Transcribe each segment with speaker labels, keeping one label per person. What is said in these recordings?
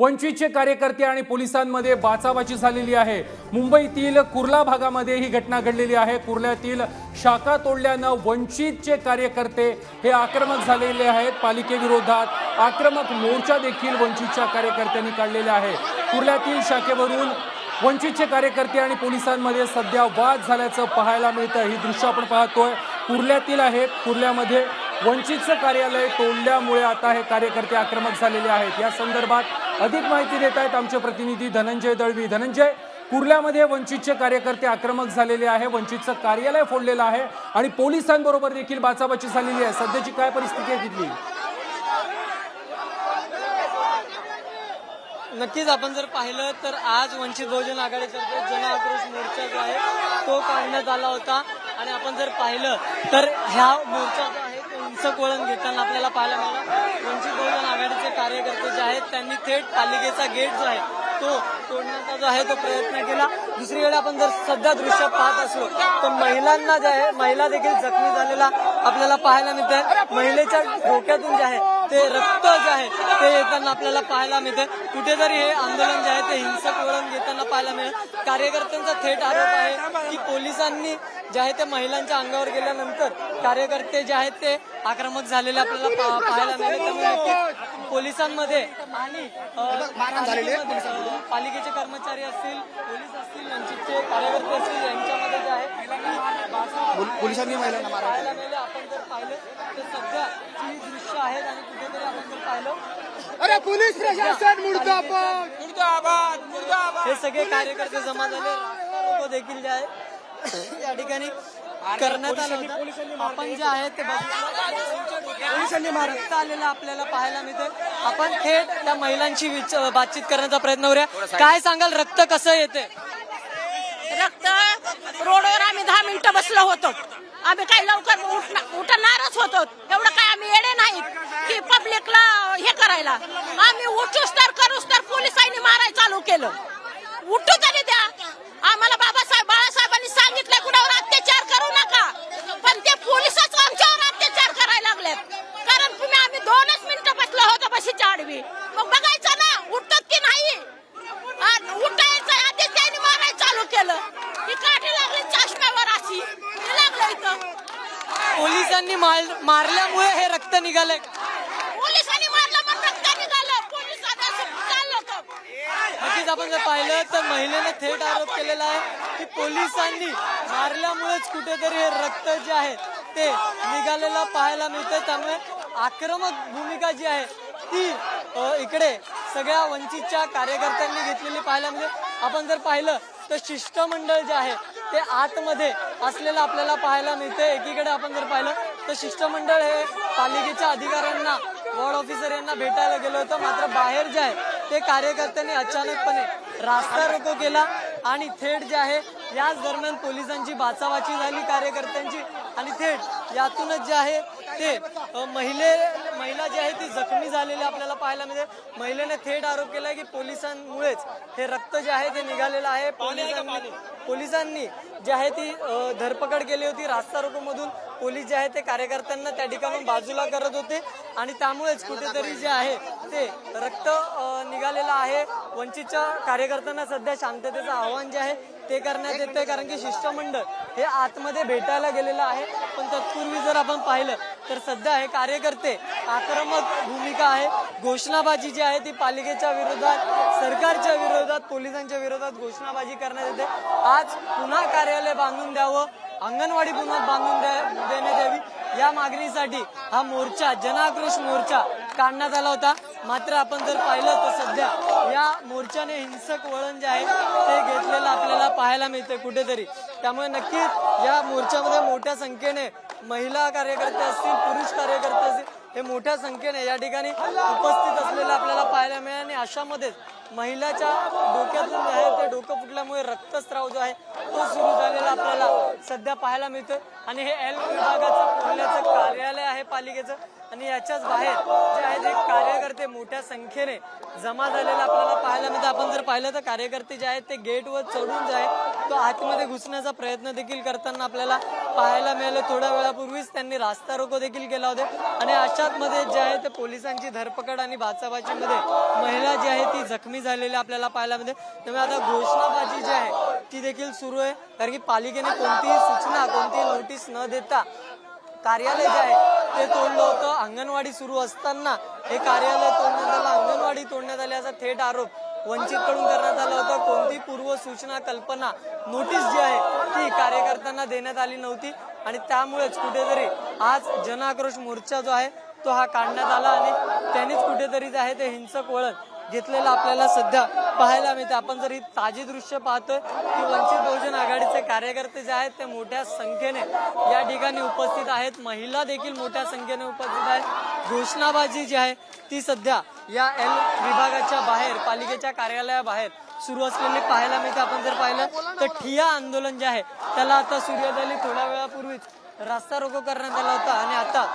Speaker 1: वंचितचे कार्यकर्ते आणि पोलिसांमध्ये बाचाबाची झालेली आहे. मुंबईतील कुर्ला भागामध्ये ही घटना घडलेली आहे. कुर्ल्यातील शाखा तोडल्यानं वंचितचे कार्यकर्ते हे आक्रमक झालेले आहेत. पालिकेविरोधात आक्रमक मोर्चा देखील वंचितच्या कार्यकर्त्यांनी काढलेला आहे. कुर्ल्यातील शाखेवरून वंचितचे कार्यकर्ते आणि पोलिसांमध्ये सध्या वाद झाल्याचं पाहायला मिळतं ही दृश्य आपण पाहतोय. कुर्ल्यातील आहेत. कुर्ल्यामध्ये वंचितचं कार्यालय तोडल्यामुळे आता हे कार्यकर्ते आक्रमक झालेले आहेत. या संदर्भात अधिक माहिती देत आहेत आमचे प्रतिनिधी धनंजय दळवी. धनंजय कुर्ल्यामध्ये वंचितचे कार्यकर्ते आक्रमक झालेले आहे वंचितचं कार्यालय फोडलेलं आहे आणि पोलिसांबरोबर देखील बाचाबाची झालेली आहे. सध्याची काय परिस्थिती आहे तिथली?
Speaker 2: नक्कीच आपण जर पाहिलं तर आज वंचित बहुजन आघाडीतर्फे जन आक्रोश मोर्चा जो आहे तो काढण्यात आला होता. आणि आपण जर पाहिलं तर ह्या मोर्चा जो आहे हिंसक वळण घेताना आपल्याला पाहायला मिळालं. वंचित बहुजन आघाडीचे कार्यकर्ते जे आहेत त्यांनी थेट पालिकेचा गेट जो आहे तो तोडण्याचा जो आहे तो प्रयत्न केला. दुसरीकडे आपण जर सध्या दृश्य पाहत असलो तर महिलांना जे आहे महिला देखील जखमी झालेला आपल्याला पाहायला मिळत आहे महिलेच्या डोक्यातून जे आहे ते रक्त जे आहे ते येताना आपल्याला पाहायला मिळते कुठेतरी हे आंदोलन जे आहे ते हिंसक वळण घेताना पाहायला मिळेल. कार्यकर्त्यांचा थेट आरोप आहे की पोलिसांनी जे आहे ते महिलांच्या अंगावर गेल्यानंतर कार्यकर्ते जे आहेत ते आक्रमक झालेले आपल्याला पाहायला मिळेल. त्यामुळे पोलिसांमध्ये आणि पालिकेचे कर्मचारी असतील पोलीस असतील वंचितचे कार्यकर्ते असतील यांच्यामध्ये जे आहे
Speaker 3: पोलिसांनी
Speaker 2: पाहायला मिळाले. आपण जर पाहिलं तर सध्या ही दृश्य आहेत आणि कुठेतरी आपण जर पाहिलं
Speaker 3: अरे पोलीस प्रशासन मुर्दाबाद! मुर्दाबाद मुर्दाबाद!
Speaker 2: हे सगळे कार्यकर्ते जमा झाले. लोक देखील जे आहे या ठिकाणी करण्यात आलं होतं. आपण जे आहे ते पोलिसांनी मारत आलेलं आपल्याला पाहायला मिळते आपण थेट त्या महिलांशी बातचीत करण्याचा प्रयत्न करूया. काय सांगाल? रक्त कसं येते
Speaker 4: रक्त रोडवर आम्ही दहा मिनिटं बसलो होतो. आम्ही काही लवकर उठणारच होतो. एवढं काय आम्ही येडे नाहीत की पब्लिकला हे करायला. आम्ही उठूच तर करूच तर पोलिसांनी मारायला चालू केलं. उठू तरी द्या. आम्हाला बाबासाहेब तुम्ही आम्ही दोनच मिनिटं बसलो होतो बशीच्या आडवी मग बघायचं ना उठतात की नाही? उठायचं आधी त्यांनी मारायला चालू केलं. ही काठी लागली चष्म्यावर अशी. लागलं इथं.
Speaker 2: पोलिसांनी मार- मारल्यामुळे हे रक्त निघालंय.
Speaker 4: पोलिसांनी मारलं पण रक्त निघालं. पोलिसांनी असं चाललं होतं.
Speaker 2: नक्कीच आपण जर पाहिलं तर महिलेने थेट आरोप केलेला आहे की पोलिसांनी मारल्यामुळेच कुठेतरी हे रक्त जे आहे ते निघालेलं पाहायला मिळतं त्यामुळे आक्रमक भूमिका जी आहे ती इकडे सगळ्या वंचितच्या कार्यकर्त्यांनी घेतलेली पाहायला मिळते. आपण जर पाहिलं तर शिष्टमंडळ जे आहे ते आतमध्ये असलेलं आपल्याला पाहायला मिळते. एकीकडे आपण जर पाहिलं तर शिष्टमंडळ हे पालिकेच्या अधिकाऱ्यांना वॉर्ड ऑफिसर यांना भेटायला गेलं होतं. मात्र बाहेर जे आहे ते कार्यकर्त्यांनी अचानकपणे रास्ता रोको केला. आणि थेट जे आहे याच दरम्यान पोलिसांची बाचाबाची झाली कार्यकर्त्यांची. आणि थेट यातूनच जे आहे ते महिले महिला जी आहे ती जखमी झालेली आपल्याला पाहायला मिळते. महिलेने थेट आरोप केला की पोलिसांमुळेच हे रक्त जे आहे ते निघालेलं आहे. पोलिसांनी पोलिसांनी जी आहे ती धरपकड केली होती रास्ता रोको मधून पोलीस जे आहे ते कार्यकर्त्यांना त्या ठिकाणी बाजूला करत होते. आणि त्यामुळेच कुठेतरी जे आहे ते रक्त निघालेलं आहे. वंचितच्या कार्यकर्त्यांना सध्या शांततेचं आव्हान जे आहे ते करण्यात येतंय. कारण की शिष्टमंडळ हे आतमध्ये भेटायला गेलेलं आहे. पण तत्पूर्वी जर आपण पाहिलं तर सध्या हे कार्यकर्ते आक्रमक भूमिका आहे. घोषणाबाजी जी आहे ती पालिकेच्या विरोधात सरकारच्या विरोधात पोलिसांच्या विरोधात घोषणाबाजी करण्यात येते. आज पुन्हा कार्यालय बांधून द्यावं अंगणवाडी पुन्हा बांधून द्या देण्यात यावी. या मागणीसाठी हा मोर्चा जनाक्रोश मोर्चा काढण्यात आला होता. मात्र आपण जर पाहिलं तर सध्या मोर्चाने हिंसक वळण जे आहे ते घेतलेलं आपल्याला पाहायला मिळते कुठेतरी. त्यामुळे नक्कीच या मोर्चामध्ये मोठ्या संख्येने महिला कार्यकर्ते असतील पुरुष कार्यकर्ते असतील हे मोठ्या संख्येने या ठिकाणी उपस्थित असलेलं आपल्याला पाहायला मिळेल. आणि अशामध्येच महिलाच्या डोक्यातून जे आहे ते डोकं फुटल्यामुळे रक्तस्राव जो आहे तो सुरू झालेला आपल्याला सध्या पाहायला मिळतोय. आणि हे एल विभागाचं पुण्याचं कार्यालय आहे पालिकेचं. आणि याच्याच बाहेर जे आहेत एक कार्यकर्ते मोठ्या संख्येने जमा झालेले आपल्याला पाहायला मिळतं. आपण जर पाहिलं तर कार्यकर्ते जे आहेत ते गेटवर चढून जे आहे तो आतमध्ये घुसण्याचा प्रयत्न देखील करताना आपल्याला पाहायला मिळालं. थोड्या वेळापूर्वीच त्यांनी रास्ता रोको देखील केला होता. आणि अशात मध्ये जे आहे ते पोलिसांची धरपकड आणि बाचाबाचीमध्ये महिला जी आहे ती जखमी झालेली आपल्याला पाहायला मिळते. त्यामुळे आता घोषणाबाजी जी आहे ती देखील सुरू आहे. कारण की पालिकेने कोणतीही सूचना कोणतीही नोटीस न देता कार्यालय जे आहे ते तोडलं होतं. अंगणवाडी सुरू असताना हे कार्यालय तोडण्यात आलं. अंगणवाडी तोडण्यात आली असा थेट आरोप वंचितकडून करण्यात आला होता. कोणती पूर्व सूचना कल्पना नोटीस जी आहे ती कार्यकर्त्यांना देण्यात आली नव्हती. आणि त्यामुळेच कुठेतरी आज जन आक्रोश मोर्चा जो आहे तो हा काढण्यात आला आणि त्यांनीच कुठेतरी जे आहे ते हिंसक वळण घेतलेलं आपल्याला सध्या पाहायला मिळते आपण जर ही ताजी दृश्य पाहतोय की वंचित बहुजन आघाडीचे कार्यकर्ते जे आहेत ते मोठ्या संख्येने या ठिकाणी उपस्थित आहेत. महिला देखील मोठ्या संख्येने उपस्थित आहेत. घोषणाबाजी जी आहे ती सध्या या एल विभागाच्या बाहेर पालिकेच्या कार्यालयाबाहेर सुरू असलेली पाहायला मिळते. आपण जर पाहिलं तर ठिया आंदोलन जे आहे त्याला आता सूर्योदय थोड्या वेळापूर्वीच रस्ता रोको करण्यात आला होता. आणि आता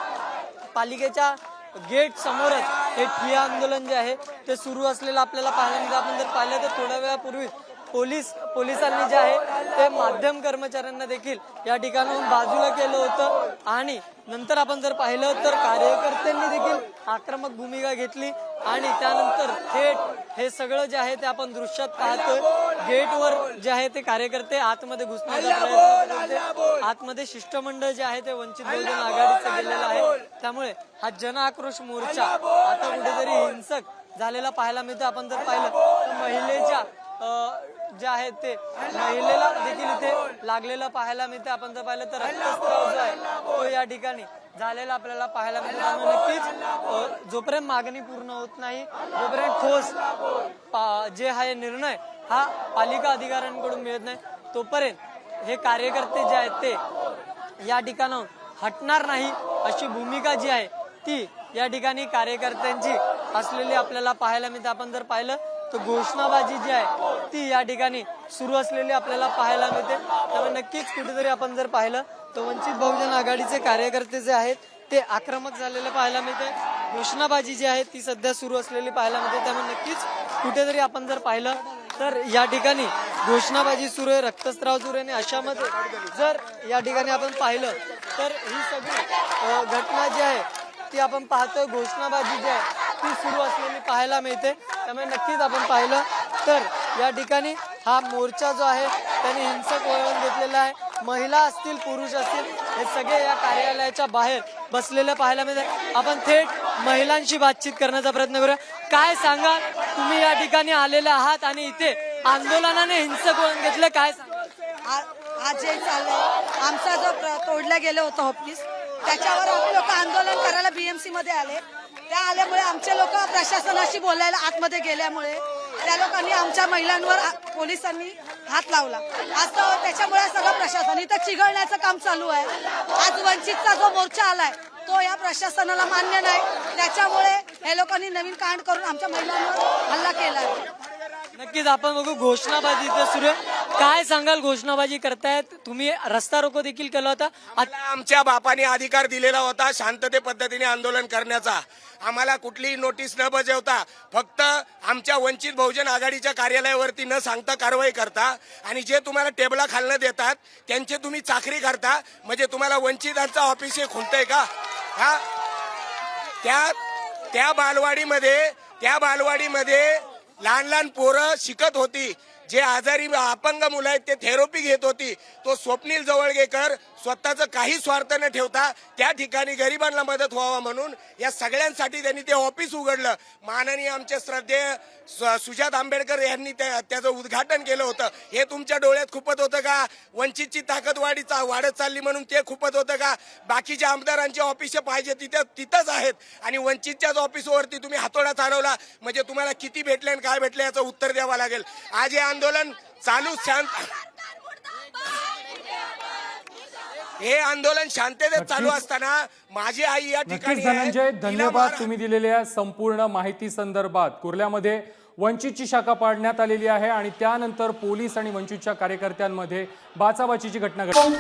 Speaker 2: पालिकेच्या गेट समोरच हे ठिय्या आंदोलन जे आहे ते सुरू असलेलं आपल्याला पाहायला मिळतं. आपण जर पाहिलं तर थोड्या वेळापूर्वी पोलीस पोलिसांनी जे आहे ते माध्यम कर्मचाऱ्यांना देखील या ठिकाणाहून बाजूला केलं होतं. आणि नंतर आपण जर पाहिलं तर कार्यकर्त्यांनी देखील आक्रमक भूमिका घेतली. आणि त्यानंतर थेट हे सगळं जे आहे ते आपण दृश्यात पाहतोय. गेटवर जे आहे ते कार्यकर्ते आतमध्ये घुसण्याचा प्रयत्न करत आतमध्ये शिष्टमंडळ जे आहे ते वंचित बहुजन आघाडीचं गेलेलं आहे. त्यामुळे हा जन आक्रोश मोर्चा आता कुठेतरी हिंसक झालेला पाहायला मिळतो आपण जर पाहिलं तर महिलेच्या जे आहेत ते महिलेला देखील इथे लागलेलं पाहायला मिळते आपण जर पाहिलं तर रक्तस्राव जो आहे तो या ठिकाणी झालेला आपल्याला पाहायला मिळतो नक्कीच जोपर्यंत मागणी पूर्ण होत नाही जोपर्यंत ठोस जे आहे निर्णय हा पालिका अधिकाऱ्यांकडून मिळत नाही तोपर्यंत हे कार्यकर्ते जे आहेत ते या ठिकाणाहून हटणार नाही अशी भूमिका जी आहे ती या ठिकाणी कार्यकर्त्यांची असलेली आपल्याला पाहायला मिळते. आपण जर पाहिलं तर घोषणाबाजी जी आहे ती या ठिकाणी सुरू असलेली आपल्याला पाहायला मिळते. त्यामुळे नक्कीच कुठेतरी आपण जर पाहिलं तर वंचित बहुजन आघाडीचे कार्यकर्ते जे आहेत ते आक्रमक झालेले पाहायला मिळते घोषणाबाजी जी आहे ती सध्या सुरू असलेली पाहायला मिळते. त्यामुळे नक्कीच कुठेतरी आपण जर पाहिलं तर या ठिकाणी घोषणाबाजी सुरू आहे. रक्तस्राव सुरू आहे आणि अशामध्ये जर या ठिकाणी आपण पाहिलं तर ही सगळी घटना जी आहे ती आपण पाहतोय. घोषणाबाजी जी आहे ती सुरू असलेली पाहायला मिळते. त्यामुळे नक्कीच आपण पाहिलं तर या ठिकाणी हा मोर्चा जो आहे त्याने हिंसक वळण घेतलेला आहे. महिला असतील पुरुष असतील हे सगळे या कार्यालयाच्या बाहेर बसलेले पाहायला मिळते आपण थेट महिलांशी बातचीत करण्याचा प्रयत्न करूया. काय सांगा? तुम्ही या ठिकाणी आलेले आहात आणि इथे आंदोलनाने हिंसक वळण घेतलं. काय
Speaker 5: आज जे चाललंय आमचा जो तोडला गेलं होतं ऑफिस त्याच्यावर आम्ही लोक आंदोलन करायला बीएमसी मध्ये आले. त्या आल्यामुळे आमचे लोक प्रशासनाशी बोलायला आतमध्ये गेल्यामुळे त्या लोकांनी आमच्या महिलांवर पोलिसांनी हात लावला. आज त्याच्यामुळे सगळं प्रशासन इथं चिघळण्याचं काम चालू आहे. आज वंचितचा जो मोर्चा आलाय तो या प्रशासनाला मान्य नाही. त्याच्यामुळे हे लोकांनी नवीन कांड करून आमच्या महिलांवर हल्ला केला आहे.
Speaker 2: नक्कीच आपण बघू घोषणाबाजी सुरू आहे. काय सांगाल घोषणाबाजी करतायत? तुम्ही रस्ता रोको देखील केला होता.
Speaker 6: आम्हाला आमच्या बापाने अधिकार दिलेला होता शांतते पद्धतीने आंदोलन करण्याचा. आम्हाला कुठलीही नोटीस न बजावता फक्त आमच्या वंचित बहुजन आघाडीच्या कार्यालयावरती न सांगता कारवाई करता आणि जे तुम्हाला टेबला खालनं देतात त्यांचे तुम्ही चाकरी करता. म्हणजे तुम्हाला वंचितांचा ऑफिस हे खुलतंय का? हा? त्या त्या बालवाडीमध्ये त्या बालवाडीमध्ये लहान लहान पोरं शिकत होती. जे आजारी अपंग मुलं आहेत ते थेरपी घेत होती. तो स्वप्नील जवळगेकर स्वतःचं काही स्वार्थ न ठेवता त्या ठिकाणी गरिबांना मदत व्हावा म्हणून या सगळ्यांसाठी त्यांनी ते ऑफिस उघडलं. माननीय आमचे श्रद्धेय सुजात आंबेडकर यांनी त्या- त्याचं उद्घाटन केलं होतं. हे तुमच्या डोळ्यात खुपत होतं का? वंचितची ताकद वाढी चा- वाढत चालली म्हणून ते खुपत होतं का? बाकीच्या आमदारांची ऑफिस पाहिजे तिथे तिथंच आहेत. आणि वंचितच्याच ऑफिसवरती तुम्ही हातोडा चालवला. म्हणजे तुम्हाला किती भेटले आणि काय भेटले याचं उत्तर द्यावं लागेल. आज या आंदोलन चालू शांत हे आंदोलन शांततेत चालू असताना माझी आई या ठिकाणी.
Speaker 1: धनंजय धन्यवाद तुम्ही दिलेल्या संपूर्ण माहिती संदर्भात कुर्ल्यामध्ये वंचितची शाखा पाडण्यात आलेली आहे आणि त्यानंतर पोलीस आणि वंचितच्या कार्यकर्त्यांमध्ये बाचाबाचीची घटना घडली